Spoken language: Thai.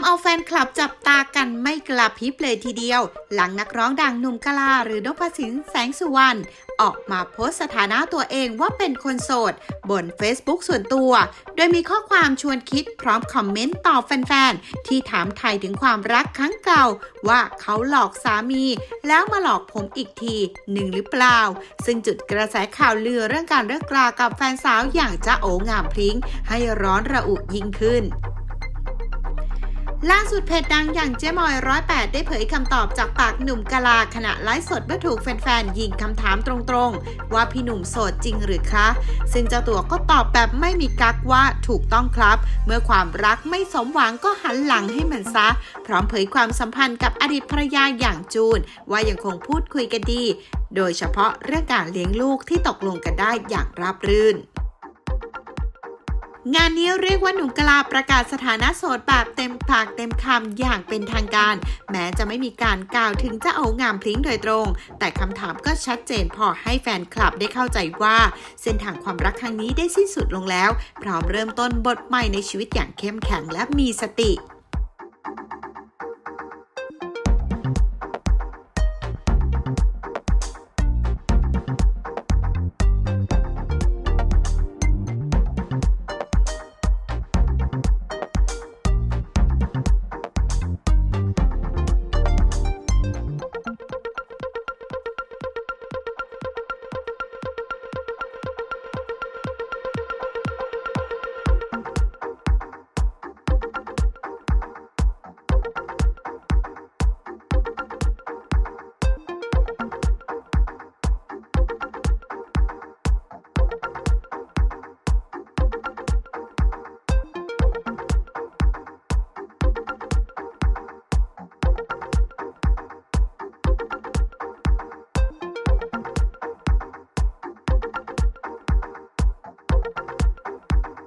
ำเอาแฟนคลับจับตากันไม่กลับพริบเลยทีเดียว หลังนักร้องดังหนุ่มกะลาหรือนพสินแสงสุวรรณออกมาโพสสถานะตัวเองว่าเป็นคนโสด บน Facebook ส่วนตัว โดยมีข้อความชวนคิดพร้อมคอมเมนต์ตอบแฟนๆ ที่ถามไทยถึงความรักครั้งเก่า ว่าเขาหลอกสามี แล้วมาหลอกผมอีกทีหนึ่งหรือเปล่า ซึ่งจุดกระแสข่าวลือเรื่องการเลิกรากับแฟนสาวอย่างจ้าโองามพริ้ง ให้ร้อนระอุยิ่งขึ้น ล่าสุดเพจดังอย่างเจ๊มอยร้อยแปดได้เผยคำตอบจากปากหนุ่มกะลาขณะไลฟ์สดเมื่อถูกแฟนๆ ยิงคำถามตรงๆ ว่าพี่หนุ่มโสดจริงหรือคะ ซึ่งเจ้าตัวก็ตอบแบบไม่มีกักว่าถูกต้องครับ เมื่อความรักไม่สมหวังก็หันหลังให้มันซะ พร้อมเผยความสัมพันธ์กับอดีตภรรยาอย่างจูน ว่ายังคงพูดคุยกันดี โดยเฉพาะเรื่องการเลี้ยงลูกที่ตกลงกันได้อย่างราบรื่น งานนี้เรียกว่าหนุ่มกลาประกาศสถานะโสดแบบเต็มปากเต็มคำอย่างเป็นทางการ แม้จะไม่มีการกล่าวถึงเจ้าโองามพลิ้งโดยตรง แต่คำถามก็ชัดเจนพอให้แฟนคลับได้เข้าใจว่า เส้นทางความรักครั้งนี้ได้สิ้นสุดลงแล้ว พร้อมเริ่มต้นบทใหม่ในชีวิตอย่างเข้มแข็งและมีสติ